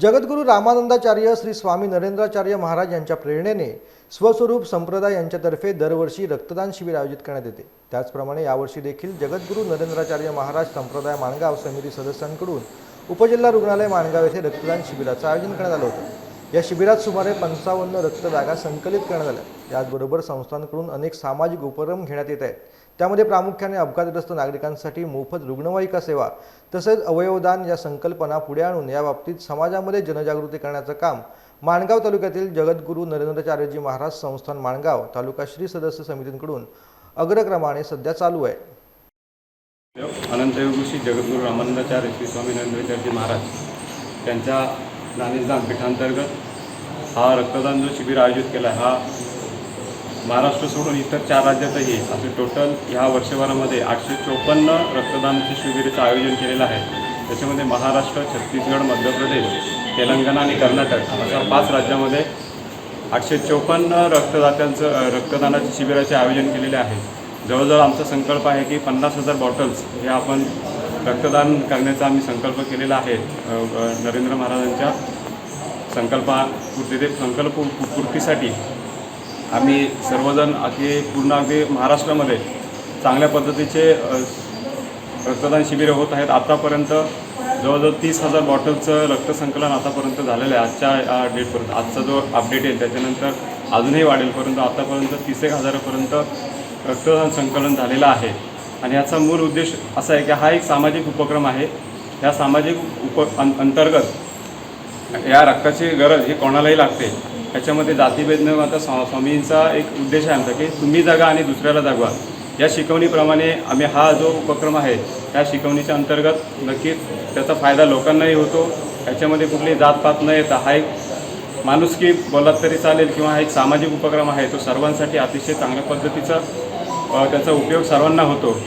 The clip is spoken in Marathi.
जगद्गुरू रामानंदाचार्य श्री स्वामी नरेंद्राचार्य महाराज यांच्या प्रेरणेने स्वस्वरूप संप्रदाय यांच्यातर्फे दरवर्षी रक्तदान शिबिर आयोजित करण्यात येते. त्याचप्रमाणे यावर्षी देखील जगद्गुरू नरेंद्राचार्य महाराज संप्रदाय माणगाव समिती सदस्यांकडून उपजिल्हा रुग्णालय माणगाव येथे रक्तदान शिबिराचं आयोजन करण्यात आलं होतं. या शिबिरात सुमारे पंचावन्न रक्तदागा संकलित करण्यात आल्या. याचबरोबर संस्थांकडून अनेक सामाजिक उपक्रम घेण्यात येत आहेत. त्यामध्ये प्रामुख्याने अपघातग्रस्त नागरिकांसाठी मोफत रुग्णवाहिका सेवा तसेच अवयवदान या संकल्पना पुढे आणून याबाबतीत समाजामध्ये जनजागृती करण्याचं काम माणगाव तालुक्यातील जगद्गुरू नरेंद्राचार्यजी महाराज संस्थान माणगाव तालुका श्री सदस्य समितींकडून अग्रक्रमाने सध्या चालू आहे. अनंतयोग श्री जगद्गुरू रामानंदाचार्य श्री स्वामी नरेंद्राचार्यजी महाराज त्यांच्या ज्ञानेश पीठांतर्गत हा रक्तदान जो शिबिर आयोजित केला आहे हा महाराष्ट्र सोडून इतर चार राज्यातही असे टोटल ह्या वर्षभरामध्ये आठशे चोपन्न रक्तदानाचे शिबिराचं आयोजन केलेलं आहे. त्याच्यामध्ये महाराष्ट्र छत्तीसगड मध्य प्रदेश तेलंगणा आणि कर्नाटक अशा पाच राज्यामध्ये आठशे चोपन्न रक्तदात्यांचं रक्तदानाच्या शिबिराचे आयोजन केलेले आहे. जवळजवळ आमचा संकल्प आहे की पन्नास हजार बॉटल्स हे आपण रक्तदान करण्याचा आम्ही संकल्प केलेला आहे नरेंद्र महाराजांच्या. संकल्पा पूर्ती ते संकल्प पूर्तीसाठी आम्ही सर्वजण अगदी पूर्ण अगदी महाराष्ट्रामध्ये चांगल्या पद्धतीचे रक्तदान शिबिरं होत आहेत. आत्तापर्यंत जवळजवळ तीस हजार बॉटलचं रक्तसंकलन आतापर्यंत झालेलं आहे. आजच्या डेटपर्यंत आजचा जो अपडेट येईल त्याच्यानंतर अजूनही वाढेल परंतु आतापर्यंत तीस एक हजारापर्यंत रक्तदान संकलन झालेलं आहे. आणि याचा मूळ उद्देश असा आहे की हा एक सामाजिक उपक्रम आहे. या सामाजिक उप अं अंतर्गत या रक्ताची गरज ही कोणालाही लागते. याच्यामध्ये जातीभेद न आता स्वा स्वामींचा एक उद्देश आहे आमचा की तुम्ही जगा आणि दुसऱ्याला जगवा. या शिकवणीप्रमाणे आम्ही हा जो उपक्रम आहे त्या शिकवणीच्या अंतर्गत नक्कीच त्याचा फायदा लोकांनाही होतो. याच्यामध्ये कुठली जातपात न येता हा एक माणुसकी बोलत तरी चालेल किंवा हा एक सामाजिक उपक्रम आहे तो सर्वांसाठी अतिशय चांगल्या पद्धतीचा त्याचा उपयोग सर्वांना होतो.